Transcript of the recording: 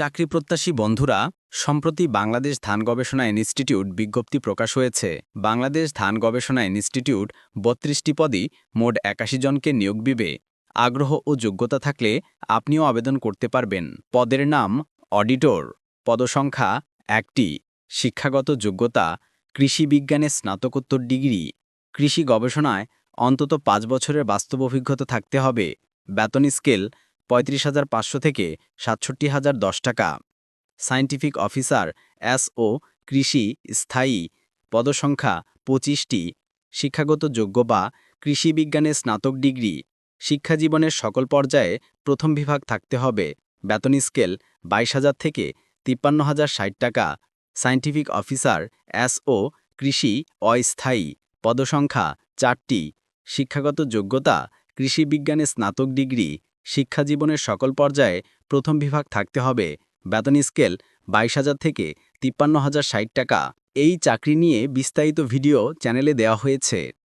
চাকরি প্রত্যাশী বন্ধুরা, সম্প্রতি বাংলাদেশ ধান গবেষণা ইনস্টিটিউট বিজ্ঞপ্তি প্রকাশ হয়েছে। বাংলাদেশ ধান গবেষণা ইনস্টিটিউট বত্রিশটি পদই মোট একাশি জনকে নিয়োগ দিবে। আগ্রহ ও যোগ্যতা থাকলে আপনিও আবেদন করতে পারবেন। পদের নাম অডিটর। পদসংখ্যা একটি। শিক্ষাগত যোগ্যতা কৃষি বিজ্ঞানে স্নাতকোত্তর ডিগ্রি। কৃষি গবেষণায় অন্তত পাঁচ বছরের বাস্তব অভিজ্ঞতা থাকতে হবে। বেতন স্কেল পঁয়ত্রিশ হাজার পাঁচশো থেকে সাতষট্টি হাজার দশ টাকা। সায়েন্টিফিক অফিসার এসও কৃষি, স্থায়ী, পদসংখ্যা পঁচিশটি, শিক্ষাগত যোগ্য বা কৃষি বিজ্ঞানে স্নাতক ডিগ্রি। শিক্ষাজীবনের সকল পর্যায়ে প্রথম বিভাগ থাকতে হবে। বেতন স্কেল বাইশ হাজার থেকে তিপ্পান্ন হাজার ষাট টাকা। সায়েন্টিফিক অফিসার এসও কৃষি অস্থায়ী, পদসংখ্যা চারটি। শিক্ষাগত যোগ্যতা, কৃষি বিজ্ঞানে স্নাতক ডিগ্রি। শিক্ষাজীবনের সকল পর্যায়ে প্রথম বিভাগ থাকতে হবে। বেতন স্কেল বাইশ হাজার থেকে তিপ্পান্ন হাজার ষাট টাকা। এই চাকরি নিয়ে বিস্তারিত ভিডিও চ্যানেলে দেওয়া হয়েছে।